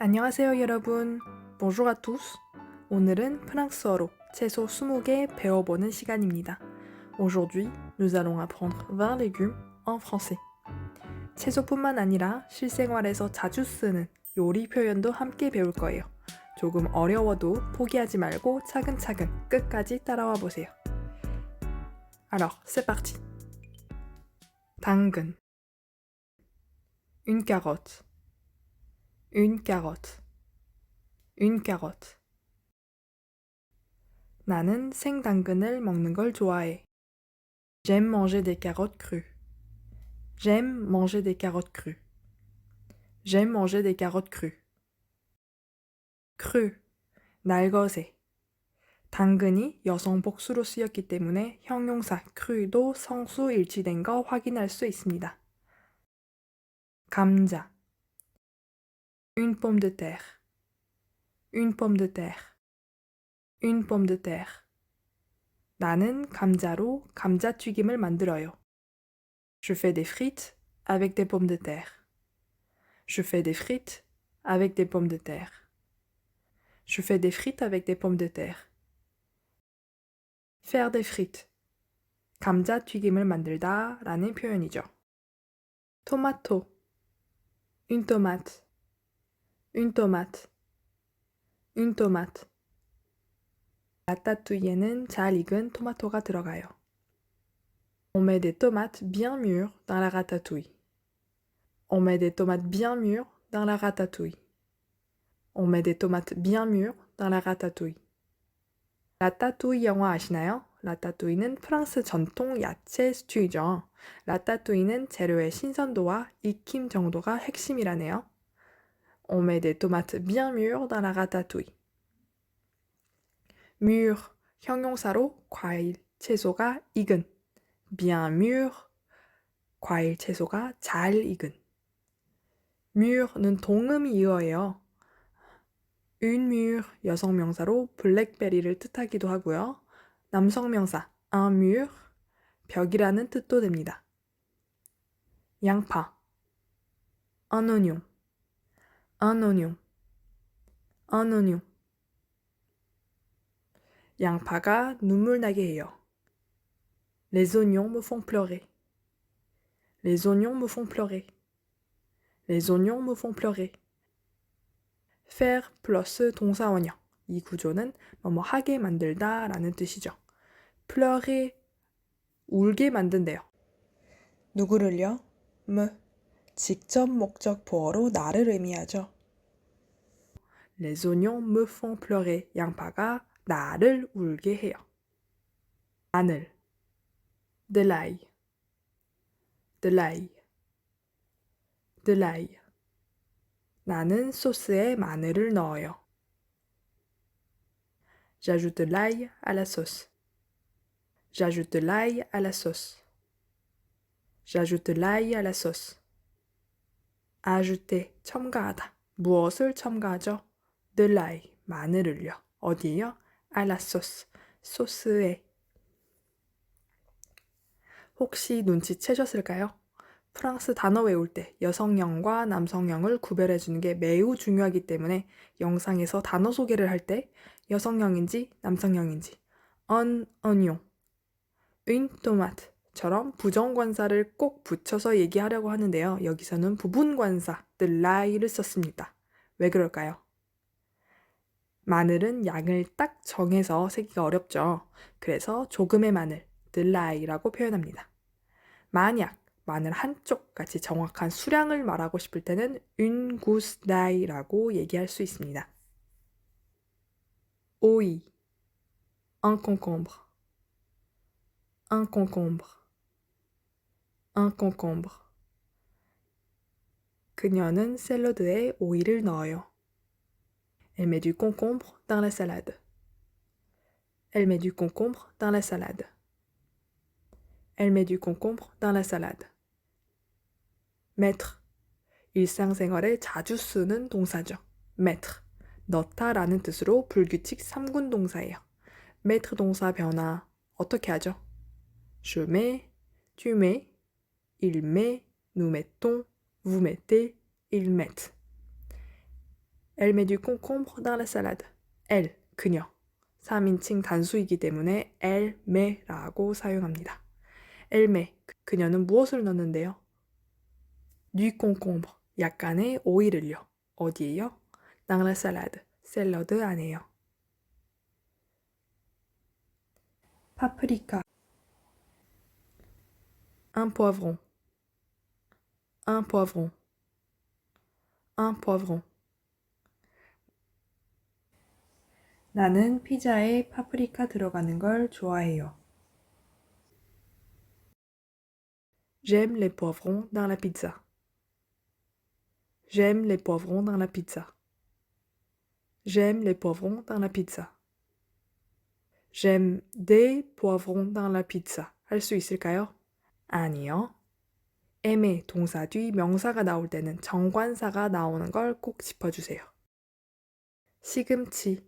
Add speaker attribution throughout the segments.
Speaker 1: 안녕하세요 여러분. Bonjour à tous. 오늘은 프랑스어로 채소 20개 배워보는 시간입니다. Aujourd'hui, nous allons apprendre 20 légumes en français. 채소뿐만 아니라 실생활에서 자주 쓰는 요리 표현도 함께 배울 거예요. 조금 어려워도 포기하지 말고 차근차근 끝까지 따라와 보세요. Alors, c'est parti. 당근 Une carotte Une carotte Une carotte 나는 생당근을 먹는 걸 좋아해. J'aime manger des carottes crues. J'aime manger des carottes crues. J'aime manger des carottes crues. cru, 날것에. 당근이 여성 복수로 쓰였기 때문에 형용사 cru도 성수 일치된 거 확인할 수 있습니다. 감자. Une pomme de terre. Une pomme de terre. Une pomme de terre. 나는 감자로 감자튀김을 만들어요. Je fais des frites avec des pommes de terre. Je fais des frites avec des pommes de terre. Je fais des frites avec des pommes de terre. faire des frites. 감자튀김을 만들다 라는 표현이죠. 토마토. une tomate. Une tomate. une tomate. 라따뚜이에는 잘 익은 토마토가 들어가요. On met des tomates bien mûres dans la ratatouille. On met des tomates bien mûres dans la ratatouille. On met des tomates bien mûres dans la ratatouille. 라따뚜이 영화 아시나요? 라따뚜이는 프랑스 전통 야채 스튜이죠. 라따뚜이는 재료의 신선도와 익힘 정도가 핵심이라네요. On met des tomates bien mûres dans la ratatouille. mûr, 형용사로 과일, 채소가 익은. bien mûr, 과일, 채소가 잘 익은. mûr는 동음이 이어예요. une mûre, 여성 명사로 블랙베리를 뜻하기도 하고요. 남성 명사 un mur, 벽이라는 뜻도 됩니다. 양파 un oignon, un oignon, un oignon. 양파가 눈물 나게 해요. Les oignons me font pleurer. Les oignons me font pleurer. Les oignons me font pleurer. faire 플러스 동사 원형. 이 구조는 뭐뭐 하게 만들다 라는 뜻이죠. pleurer, 울게 만든대요. 누구를요? me, 직접 목적 보어로 나를 의미하죠. Les oignons me font pleurer. 양파가 나를 울게 해요. 마늘, de l'ail, de l'ail, de l'ail. 나는 소스에 마늘을 넣어요. J'ajoute de l'ail à la sauce. J'ajoute de l'ail à la sauce. J'ajoute de l'ail à la sauce. Ajouter 첨가하다. 무엇을 첨가하죠? l'ail 마늘을요. 어디요? sauce 소스에. 혹시 눈치채셨을까요? 프랑스 단어 외울 때 여성형과 남성형을 구별해 주는 게 매우 중요하기 때문에 영상에서 단어 소개를 할 때 여성형인지 남성형인지 un oignon, une tomate 처럼 부정관사를 꼭 붙여서 얘기하려고 하는데요. 여기서는 부분관사 the lie를 썼습니다. 왜 그럴까요? 마늘은 양을 딱 정해서 세기가 어렵죠. 그래서 조금의 마늘, the lie라고 표현합니다. 만약 마늘 한쪽 같이 정확한 수량을 말하고 싶을 때는 une gousse d'ail라고 얘기할 수 있습니다. 오이 un concombre un concombre un concombre 그녀는 샐러드에 오이를 넣어요. Elle met du concombre dans la salade. Elle met du concombre dans la salade. Elle met du concombre dans la salade. mettre. 일상생활에 자주 쓰는 동사죠. mettre. 넣다라는 뜻으로 불규칙 3군 동사예요. mettre 동사 변화 어떻게 하죠? je mets, tu mets, il met, nous mettons, vous mettez, ils mettent. Elle met du concombre dans la salade. Elle, 그녀. 3인칭 단수이기 때문에 elle met라고 사용합니다. Elle met, 그녀는 무엇을 넣는데요? du concombre, 약간의 오이를요. 어디에요? dans la salade, 샐러드 안에요. 파프리카 un poivron un poivron un poivron 나는 피자에 파프리카 들어가는 걸 좋아해요. J'aime les poivrons dans la pizza. J'aime les poivrons dans la pizza. J'aime les poivrons dans la pizza. J'aime des poivrons dans la pizza. 할 수 있을까요? 아니요. Aimer 동사 뒤 명사가 나올 때는 정관사가 나오는 걸 꼭 짚어주세요. 시금치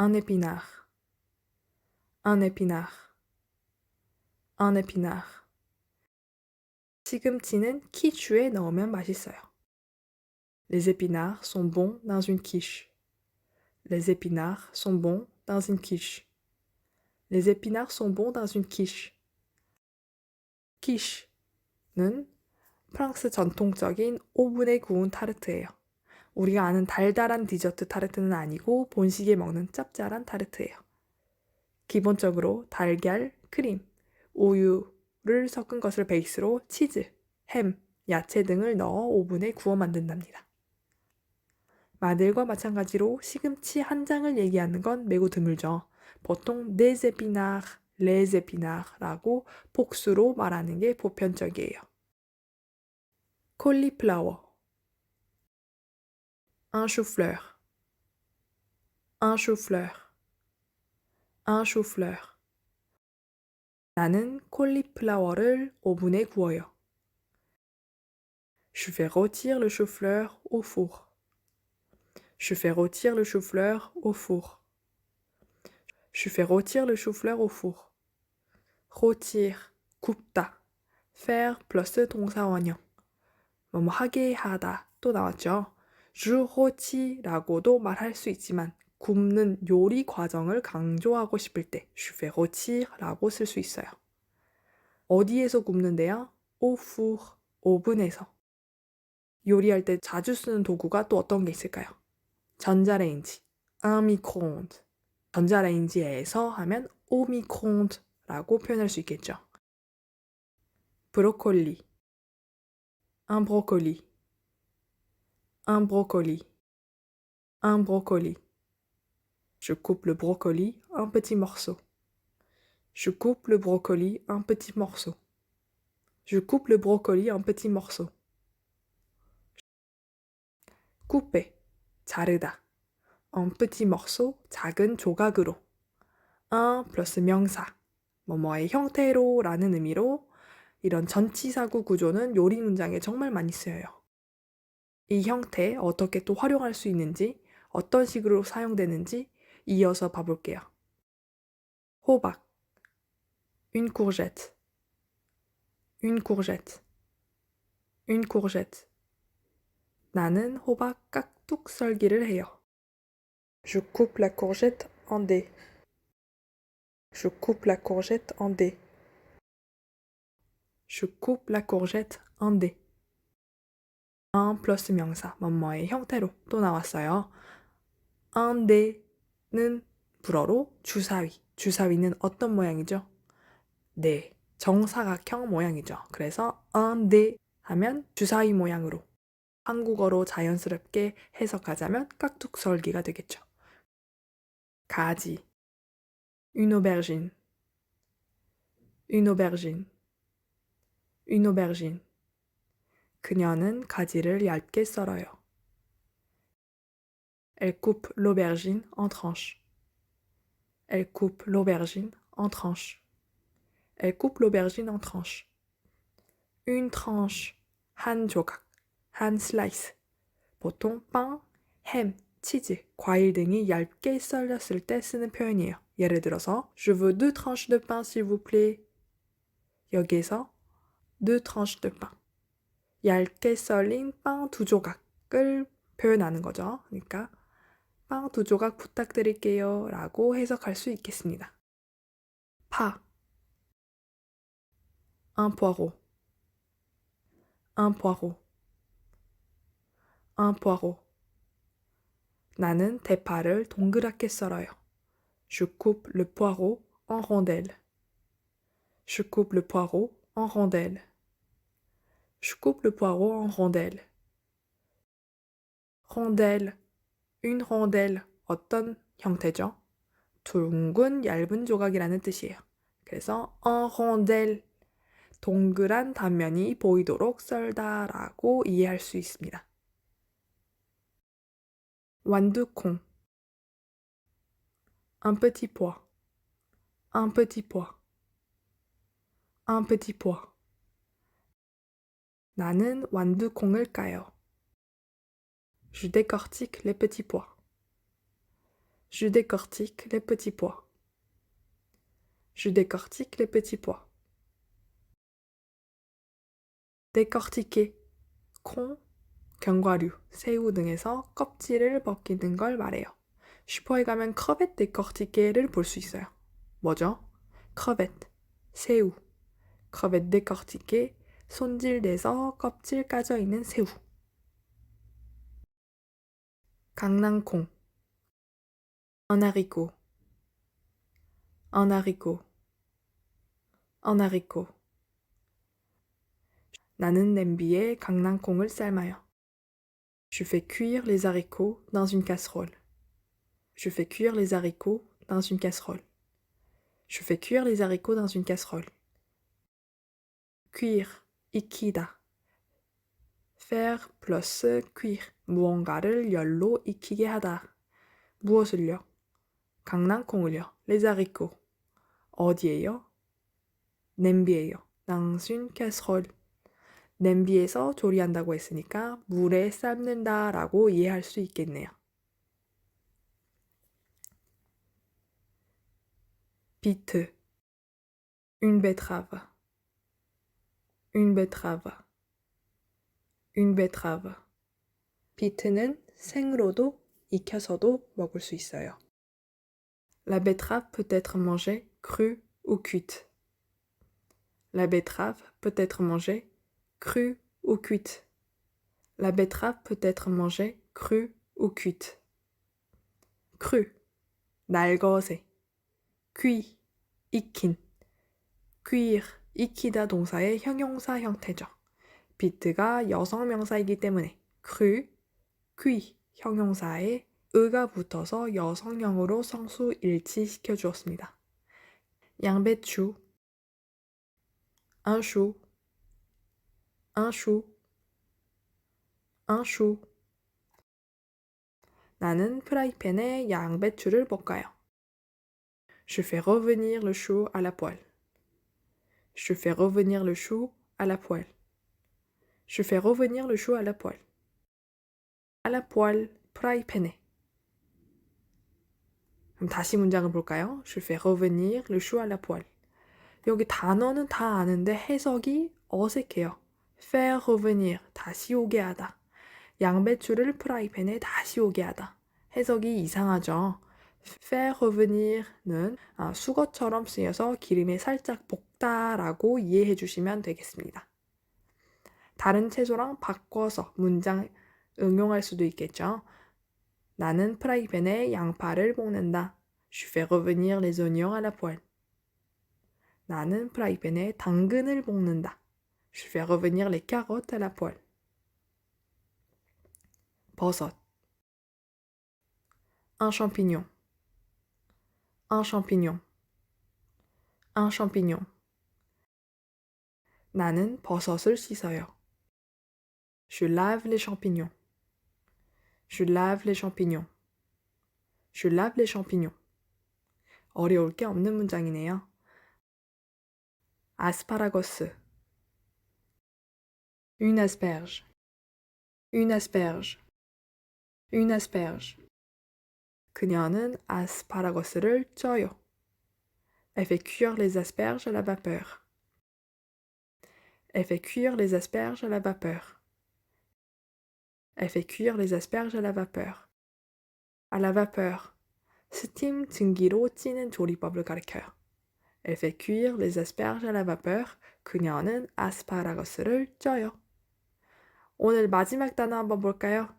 Speaker 1: un épinard un épinard un épinard 시금치는 quichu에 넣으면 맛있어요. Les épinards sont bons dans une quiche. Les épinards sont bons dans une quiche. Les épinards sont bons dans une quiche. quiche 는 프랑스 전통적인 오븐에 구운 타르트예요. 우리가 아는 달달한 디저트 타르트는 아니고 본식에 먹는 짭짤한 타르트예요. 기본적으로 달걀, 크림, 우유를 섞은 것을 베이스로 치즈, 햄, 야채 등을 넣어 오븐에 구워 만든답니다. 마늘과 마찬가지로 시금치 한 장을 얘기하는 건 매우 드물죠. 보통 les épinards라고 복수로 말하는 게 보편적이에요. 콜리플라워 un chou-fleur un chou-fleur un chou-fleur 나는 콜리플라워를 오븐에 구워요. Je fais rôtir le chou-fleur au four. Je fais rôtir le chou-fleur au four. Je fais rôtir le chou-fleur au four. rôtir, 굽다. faire 플러스 동사 원형. 뭐뭐 하게 하다 또 나왔죠. 주호치라고도 말할 수 있지만 굽는 요리 과정을 강조하고 싶을 때 rôtir라고 쓸 수 있어요. 어디에서 굽는데요? four, 오븐에서. 요리할 때 자주 쓰는 도구가 또 어떤 게 있을까요? 전자레인지, micro-ondes. 전자레인지에서 하면 micro-ondes라고 표현할 수 있겠죠. 브로콜리, un brocoli, un brocoli, un brocoli. Je coupe le brocoli en petits morceaux. Je coupe le brocoli en petits morceaux. Je coupe le brocoli en petits morceaux. couper, 자르다. en petits morceaux, 작은 조각으로. un 플러스 명사, 뭐뭐의 형태로 라는 의미로 이런 전치사구 구조는 요리 문장에 정말 많이 쓰여요. 이 형태 어떻게 또 활용할 수 있는지, 어떤 식으로 사용되는지 이어서 봐볼게요. 호박 une courgette une courgette une courgette 나는 호박 깍둑 썰기를 해요. Je coupe la courgette en dés. Je coupe la courgette en dés. Je coupe la courgette en dés. un 플러스 명사, 뭐뭐의 형태로 또 나왔어요. en dés는 불어로 주사위. 주사위는 어떤 모양이죠? 네, 정사각형 모양이죠. 그래서 en dés 하면 주사위 모양으로 한국어로 자연스럽게 해석하자면 깍둑썰기가 되겠죠. 가지 une aubergine une aubergine une aubergine 그녀는 가지를 얇게 썰어요. Elle coupe l'aubergine en tranches. Elle coupe l'aubergine en tranches. Elle coupe l'aubergine en tranches. Une tranche 한 조각 한 슬라이스. 보통 빵, 햄, 치즈, 과일 등이 얇게 썰렸을 때 쓰는 표현이에요. 예를 들어서 Je veux deux tranches de pain s'il vous plaît. 여기에서 deux tranches de pain. 얇게 썰린 빵 두 조각을 표현하는 거죠. 그러니까 빵 두 조각 부탁드릴게요 라고 해석할 수 있겠습니다. 파 un poireau un poireau un poireau 나는 대파를 동그랗게 썰어요. Je coupe le poireau en rondelles. Je coupe le poireau en rondelles. Je coupe le poireau en rondelles. rondelle, une rondelle 어떤 형태죠? 둥근 얇은 조각이라는 뜻이에요. 그래서 en rondelle 동그란 단면이 보이도록 썰다라고 이해할 수 있습니다. 완두콩 un petit pois un petit pois un petit pois 나는 완두콩을 까요. Je décortique les petits pois. Je décortique les petits pois. Je décortique les petits pois. décortiquer, 콩, 견과류, 새우 등에서 껍질을 벗기는 걸 말해요. 슈퍼에 가면 크벳 데커티케를 볼 수 있어요. 뭐죠? 크벳, 새우. 크벳 데커티케, 손질돼서 껍질 까져 있는 새우. 강낭콩 un haricot un haricot un haricot 나는 냄비에 강낭콩을 삶아요. Je fais cuire les haricots dans une casserole. Je fais cuire les haricots dans une casserole. Je fais cuire les haricots dans une casserole. Cuire, 익히다. faire plus cuire. 무언가를 열로 익히게 하다. 무엇을요? 강낭콩을요. les haricots. 어디에요? 냄비에요. une casserole. 냄비에서 조리한다고 했으니까 물에 삶는다 라고 이해할 수 있겠네요. 비트 une betterave une betterave une betterave 비트는 생으로도 익혀서도 먹을 수 있어요. La betterave peut être mangée crue ou cuite. La betterave peut être mangée crue ou cuite. La betterave peut être mangée crue ou cuite. Crue, 날것에. cuit, 익힌. cuire, 익히다 동사의 형용사 형태죠. 비트가 여성 명사이기 때문에 crue, cuit 형용사에 의가 붙어서 여성형으로 성수 일치시켜 주었습니다. 양배추, un chou. 나는 프라이팬에 양배추를 볶아요. Je fais revenir le chou à la poêle. Je fais revenir le chou à la poêle. Je fais revenir le chou à la poêle. à la poêle, 프라이팬에. 그럼 다시 문장을 볼까요? Je fais revenir le chou à la poêle. 여기 단어는 다 아는데 해석이 어색해요. faire revenir, 다시 오게 하다. 양배추를 프라이팬에 다시 오게 하다. 해석이 이상하죠. faire revenir는 아, 수거처럼 쓰여서 기름에 살짝 볶 다라고 이해해 주시면 되겠습니다. 다른 채소랑 바꿔서 문장 응용할 수도 있겠죠. 나는 프라이팬에 양파를 볶는다. Je fais revenir les oignons à la poêle. 나는 프라이팬에 당근을 볶는다. Je fais revenir les carottes à la poêle. 버섯. Un champignon. Un champignon. Un champignon. 나는 버섯을 씻어요. Je lave les champignons. Je lave les champignons. Je lave les champignons. 어려울 게 없는 문장이네요. 아스파라거스. Une asperge. Une asperge. Une asperge. 그녀는 아스파라거스를 쪄요. Elle fait cuire les asperges à la vapeur. Elle fait cuire les asperges à la vapeur. Elle fait cuire les asperges à la vapeur. À la vapeur. 스팀 증기로 찌는 조리법을 가르쳐요. Elle fait cuire les asperges à la vapeur. 그녀는 아스파라거스를 쪄요. 오늘 마지막 단어 한번 볼까요?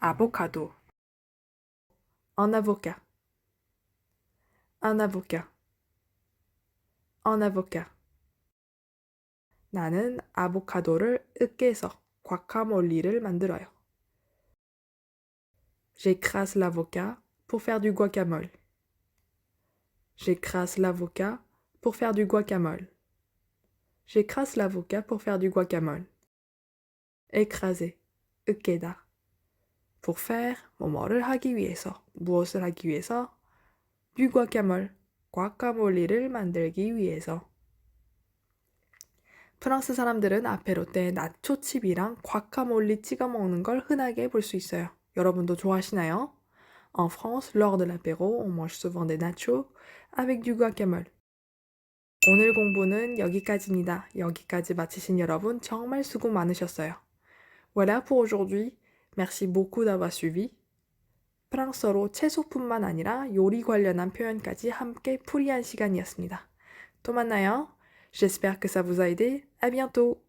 Speaker 1: 아보카도. Un avocat. Un avocat. Un avocat. 나는 아보카도를 으깨서 과카몰리를 만들어요. J'écrase l'avocat pour faire du guacamole. J'écrase l'avocat pour faire du guacamole. J'écrase l'avocat pour faire du guacamole. écraser, 으깨다. pour faire, 뭐뭐를 하기 위해서, 무엇을 하기 위해서, du guacamole, 과카몰리를 만들기 위해서. 프랑스 사람들은 아페로 때 나초칩이랑 과카몰리 찍어 먹는 걸 흔하게 볼 수 있어요. 여러분도 좋아하시나요? En France, lors de l'apéro, on mange souvent des nachos avec du guacamole. 오늘 공부는 여기까지입니다. 여기까지 마치신 여러분 정말 수고 많으셨어요. Voilà pour aujourd'hui. Merci beaucoup d'avoir suivi. 프랑스어로 채소뿐만 아니라 요리 관련한 표현까지 함께 풀이한 시간이었습니다. 또 만나요. J'espère que ça vous a aidé. À bientôt.